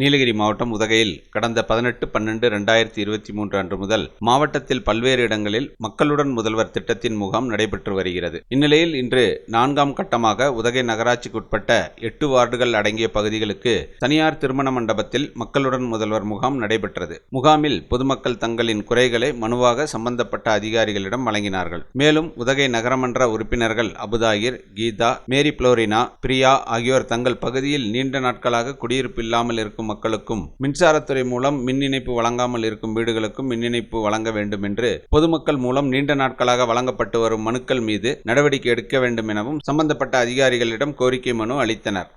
நீலகிரி மாவட்டம் உதகையில் கடந்த பதினெட்டு பன்னெண்டு ரெண்டாயிரத்தி இருபத்தி மூன்று அன்று முதல் மாவட்டத்தில் பல்வேறு இடங்களில் மக்களுடன் முதல்வர் திட்டத்தின் முகாம் நடைபெற்று வருகிறது. இந்நிலையில் இன்று நான்காம் கட்டமாக உதகை நகராட்சிக்குட்பட்ட எட்டு வார்டுகள் அடங்கிய பகுதிகளுக்கு தனியார் திருமண மண்டபத்தில் மக்களுடன் முதல்வர் முகாம் நடைபெற்றது. முகாமில் பொதுமக்கள் தங்களின் குறைகளை மனுவாக சம்பந்தப்பட்ட அதிகாரிகளிடம் வழங்கினார்கள். மேலும் உதகை நகரமன்ற உறுப்பினர்கள் அபுதாயிர் கீதா மேரி புளோரினா பிரியா ஆகியோர் தங்கள் பகுதியில் நீண்ட நாட்களாக குடியிருப்பு இல்லாமல் இருக்கும் மக்களுக்கும் மின்சாரத்துறை மூலம் மின் இணைப்பு வழங்காமல் இருக்கும் வீடுகளுக்கும் மின் இணைப்பு வழங்க வேண்டும் என்று பொதுமக்கள் மூலம் நீண்ட நாட்களாக வழங்கப்பட்டு வரும் மனுக்கள் மீது நடவடிக்கை எடுக்க வேண்டும் எனவும் சம்பந்தப்பட்ட அதிகாரிகளிடம் கோரிக்கை மனு அளித்தனர்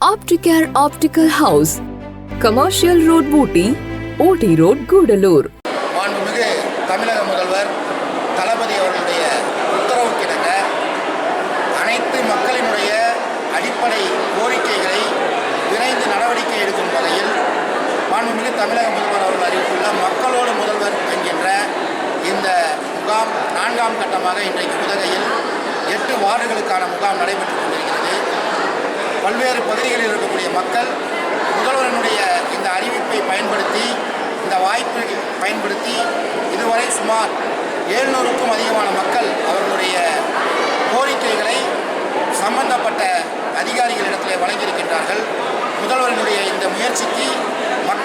Opticare Optical House, Commercial Road Booty, OT Road, Gudalur. மாண்புமிகு தமிழக முதல்வர் தளபதி அவர்களுடைய உத்தரவுக்கிணங்க மாண்புமிகு தமிழக முதல்வர் அவர்கள் அறிவித்துள்ள மக்களோடு முதல்வர் என்கின்ற இந்த முகாம் நான்காம் கட்டமாக இன்றைக்கு உதகையில் எட்டு வார்டுகளுக்கான முகாம் நடைபெற்றுக் கொண்டிருக்கிறது. பல்வேறு பகுதிகளில் இருக்கக்கூடிய மக்கள் முதல்வரினுடைய இந்த அறிவிப்பை பயன்படுத்தி இந்த வாய்ப்பை பயன்படுத்தி இதுவரை சுமார் எழுநூறுக்கும் அதிகமான மக்கள் அவர்களுடைய கோரிக்கைகளை சம்பந்தப்பட்ட அதிகாரிகளிடத்தில் வழங்கியிருக்கின்றார்கள். முதல்வரினுடைய இந்த முயற்சிக்கு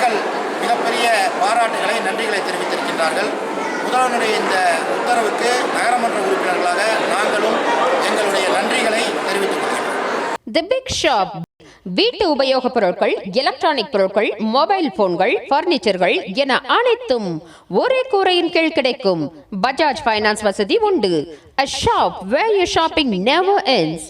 மக்கள் மிகப்பெரிய பாராட்டுகளை நன்றிகளை தெரிவித்திருக்கின்றார்கள். முதல்வனுடைய இந்த உத்தரவுக்கு நகரமன்ற உறுப்பினர்களாக நாங்களும் எங்களுடைய நன்றிகளை தெரிவித்துக் கொள்கிறோம் வீட்டு உபயோகப் பொருட்கள் எலக்ட்ரானிக் பொருட்கள் மொபைல் போன்கள் பர்னிச்சர்கள் என அனைத்தும் ஒரே கூரையின் கீழ் கிடைக்கும். பஜாஜ் ஃபைனான்ஸ் வசதி உண்டு. A shop where you shopping never ends.